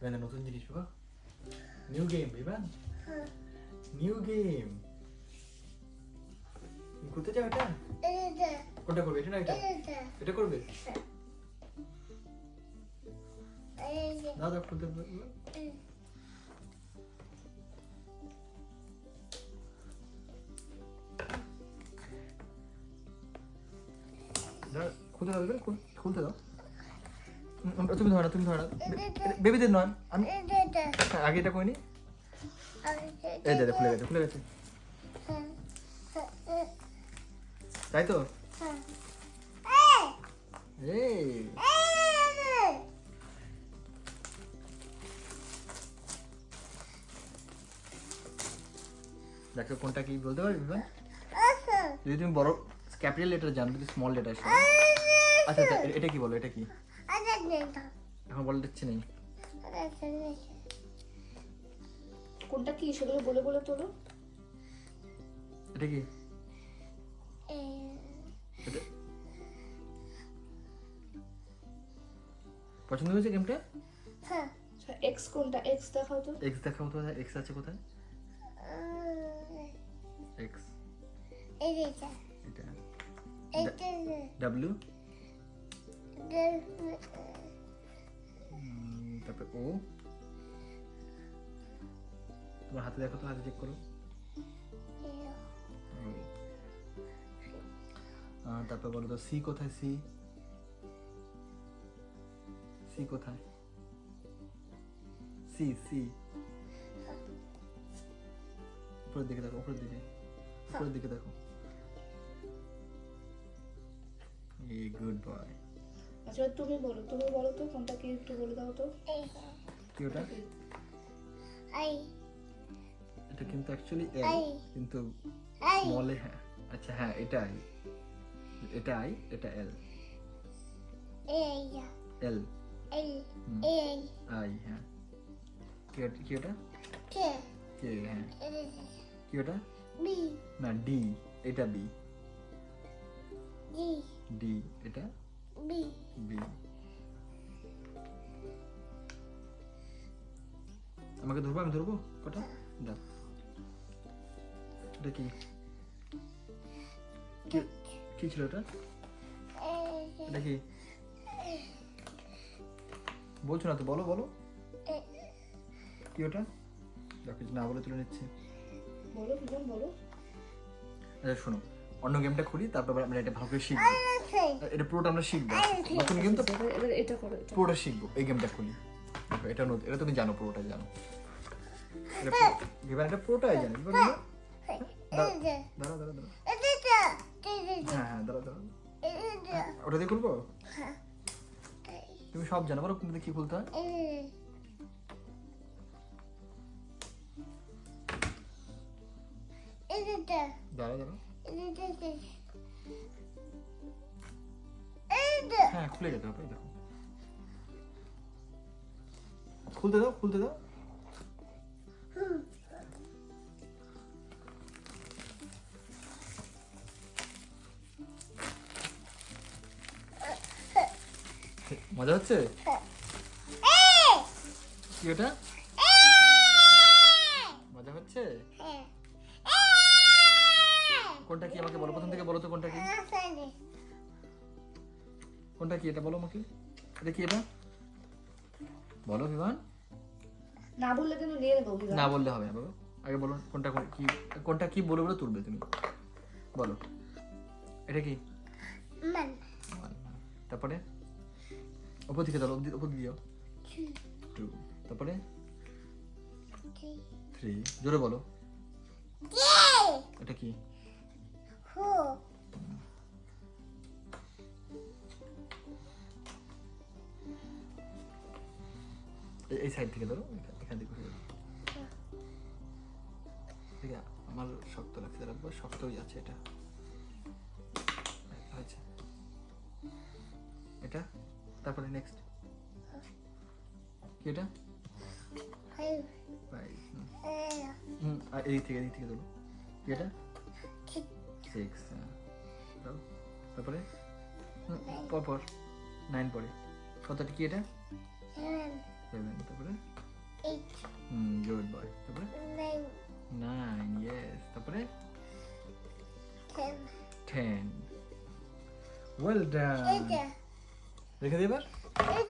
বিমান নতুন জিনিস বাবা new game Biman new game করতে চাও এটা কোনটা করবে এটা না এটা এটা করবে দাও খুলতে খুলতে দাও খুলতে দাও তুমি ধরো তুমি ধরো বেবিদের নয়। আমি হ্যাঁ, আগে এটা করিনি এই দাদা খুলে গেছে খুলে গেছে। তাই তো? এই। দেখো কোনটা কি বলতে পারবি বিমান? যদি তুমি বড় ক্যাপিটাল লেটার জানো যদি স্মল লেটার আচ্ছা আচ্ছা এটা কি বলো এটা কি? এখন বলতে ইচ্ছে নেই। কোনটা কি? সেগুলো বলে বলে তোলো। এটা কি? পছন্দ হয়েছে গেমটা? এক্স আচ্ছা, কোনটা? এক্স দেখাও তো। এক্স দেখাও তো এক্স আছে কোথায়? এক্স এটা। ডাব্লিউ তারপরে ও। তোমার হাতে দেখো তো, হাতে চেক করো। তারপর বলো তো, সি কোথায়, সি? সি কোথায়? C C. উপরের দিকে দেখো, উপরের দিকে। উপরের দিকে দেখো। এই গুড বয় আচ্ছা তুমি বলো তুমি বলো তো কোনটা কি একটু বলে দাও তো। কি ওটা? এটা কিন্তু অ্যাকচুয়ালি আই। কিন্তু স্মলে হ্যাঁ। আচ্ছা হ্যাঁ এটা আই। এটা আই এটা এল এল এল আই। হ্যাঁ। কি ওটা- কি ওটা? কে? হ্যাঁ। কি ওটা? বি। না ডি। এটা বি। ডি। ডি এটা? বি আমাকে ধরবো আমি ধরবো? কটা? দাও। এটা কি? কি- ছিল এটা এটা কি? বলছো না তো বলো বলো। কি ওটা? দেখো কিছু না বলে তুলে নিচ্ছে। বলো বলো। আচ্ছা শোনো। অন্য গেমটা খুলি তারপর আমরা এটা ভালো করে শিখব। এটা পুরোটা আমরা শিখব। নতুন গেম তো এটা করো পুরোটা শিখব এই গেমটা খুলি। দেখো, এটা নতুন এটা তুমি জানো পুরোটাই জানো। এটা এটা পুরোটাই জানো এটা- দাঁড়া দাঁড়া দাঁড়া হ্যাঁ হ্যাঁ দাঁড়া দাঁড়া ওটা দিয়ে খুলবো? তুমি সব জানো বলো কোনটা কি খুলতে হয়? দাঁড়া দাঁড়া হ্যাঁ খুলে যেতে হবে দেখো। খুলতে দাও খুলতে দাও। মজা হচ্ছে? কি ওটা? মজা হচ্ছে? কোনটা কি আমাকে বলো? প্রথম থেকে বলো তো কোনটা কি? কোনটা কি এটা বলো আমাকে? এটা কি এটা? বলো বিমান। না বললে কিন্তু নিয়ে নেব বিমান। না বললে হবে বাবা। আগে বলো কোনটা কোন- কি কোনটা কি বলে বলে তুলবে তুমি। বলো। এটা কি? তারপরে? ওপর দিকে দাও ওপর দিকে দিও। টু তারপরে? থ্রি। জোরে বলো। এটা কি? এই- এই সাইড থেকে ধরো এখান- থেকে ঘুরে। ঠিক আছে আমার শক্ত লাগছে রাখব শক্তই আছে এটা। হয়েছে। এটা? তারপরে নেক্সট কি এটা? আর এদিক থেকে এদিক থেকে ধরো। কি এটা? সিক্স তারপরে? হুম, পর পর নাইন পরে। কতটা কি এটা? সেভেন তারপরে? হুম গুড বয় তারপরে? নাইন ইয়েস তারপরে? টেন ওয়েল ডান রেখে দে এবার।